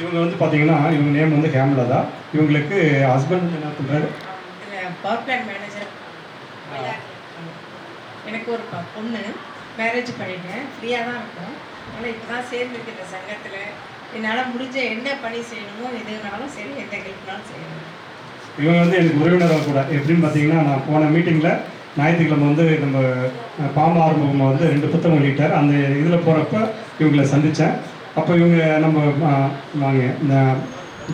இவங்க வந்து பார்த்தீங்கன்னா இவங்க நேம் வந்து ஹேம்லதா இவங்களுக்கு ஹஸ்பண்ட் என்ன பண்ணுறாரு பவர் பிளான் மேனேஜர் எனக்கு ஒரு பொண்ணு மேரேஜ் பண்ணிட்டேன். ஃப்ரீயாக தான் இருக்கும். ஆனால் இப்போ தான் சேர்ந்துருக்கு இந்த சங்கத்தில். என்னால் முடிஞ்ச என்ன பணி செய்யணுமோ எதுனாலும் சரி எந்த ஹெல்ப்னாலும் செய்யணும். இவங்க வந்து எனக்கு உறவினராக கூட. எப்படின்னு பார்த்தீங்கன்னா நான் போன மீட்டிங்கில் ஞாயிற்றுக்கிழமை வந்து நம்ம அஹ், பாம வந்து ரெண்டு புத்தகம் வெளியிட்டார். அந்த இதில் போகிறப்ப இவங்களை சந்தித்தேன். அப்போ இவங்க நம்ம வாங்க இந்த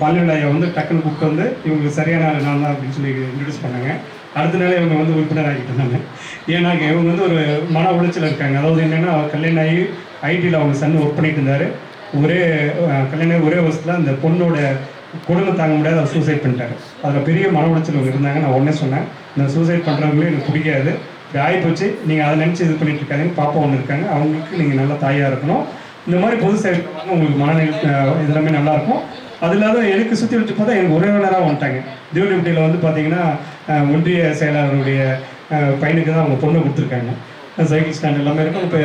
பால்யவிழாயை வந்து டக்குன்னு கூப்பிட்டு வந்து இவங்களுக்கு சரியான நாள் தான் அப்படின்னு சொல்லி இன்ட்ரடியூஸ் பண்ணாங்க. அடுத்த நாளே இவங்க வந்து உறுப்பினர் இருந்தாங்க ஏன்னா இவங்க வந்து ஒரு மன உளைச்சல் இருக்காங்க. அதாவது என்னென்னா கல்யாணம் ஆகி ஐடியில் அவங்க சன் ஒர்க் பண்ணிட்டு இருந்தார். ஒரே கல்யாணம் ஆகி ஒரே வருஷத்தில் அந்த பொண்ணோட கொடுமை தாங்க முடியாது அவர் சூசைட் பண்ணிட்டாரு. அதில் பெரிய மன உளைச்சல் இருந்தாங்க நான் உடனே சொன்னேன் இந்த சூசைட் பண்ணுறவங்களே எனக்கு பிடிக்காது. இப்படி ஆகிப்போச்சு நீங்கள் அதை நினச்சி இது பண்ணிட்டு இருக்காதீங்க பாப்பா ஒன்று இருக்காங்க அவங்களுக்கு நீங்கள் நல்ல தாயாக இருக்கணும். இந்த மாதிரி பொது சேவை உங்களுக்கு மனநிலை இதெல்லாமே நல்லாயிருக்கும் அது இல்லாத எனக்கு சுற்றி வச்சு பார்த்தா எனக்கு உறவினராக வந்துட்டாங்க. தீவனிப்பட்டியில் வந்து பார்த்தீங்கன்னா ஒன்றிய செயலாளருடைய பையனுக்கு தான் அவங்க பொண்ணை கொடுத்துருக்காங்க. சைக்கிள் ஸ்டாண்ட் எல்லாமே இருக்கும். இப்போ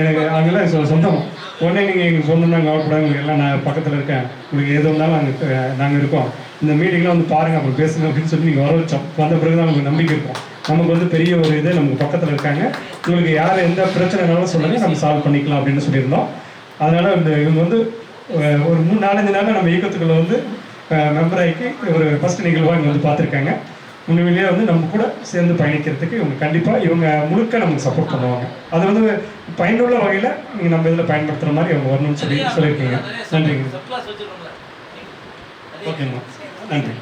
எனக்கு அங்கெல்லாம் சொந்தம். உடனே நீங்கள் எங்களுக்கு சொந்தம் கவலைப்படாது உங்களுக்கு எல்லாம் நான் பக்கத்தில் இருக்கேன். உங்களுக்கு எது இருந்தாலும் நாங்கள் நாங்கள் இருக்கோம். இந்த மீட்டிங்லாம் வந்து பாருங்கள் அப்புறம் பேசுங்க அப்படின்னு சொல்லி நீங்கள் வர வச்சோம். வந்த பிறகு தான் நமக்கு நம்பிக்கை இருக்கும். நமக்கு வந்து பெரிய ஒரு இது நமக்கு பக்கத்தில் இருக்காங்க. உங்களுக்கு யார் எந்த பிரச்சனைனாலும் சொல்லுங்கள் நம்ம சால்வ் பண்ணிக்கலாம் அப்படின்னு சொல்லியிருந்தோம். அதனால் இந்த இவங்க வந்து ஒரு மூணு நாலஞ்சு நாளில் நம்ம இயக்கத்துக்குள்ள வந்து மெம்பர் ஆகி ஒரு ஃபஸ்ட் நிகழ்வாக இங்கே வந்து பார்த்துருக்காங்க. உண்மையிலேயே வந்து நம்ம கூட சேர்ந்து பயணிக்கிறதுக்கு இவங்க கண்டிப்பாக இவங்க முழுக்க நமக்கு சப்போர்ட் பண்ணுவாங்க. அது வந்து பயனுள்ள வகையில் நீங்கள் நம்ம இதில் பயன்படுத்துகிற மாதிரி அவங்க வரணும்னு சொல்லி சொல்லியிருக்கீங்க. நன்றிங்க. ஓகேம்மா. நன்றி.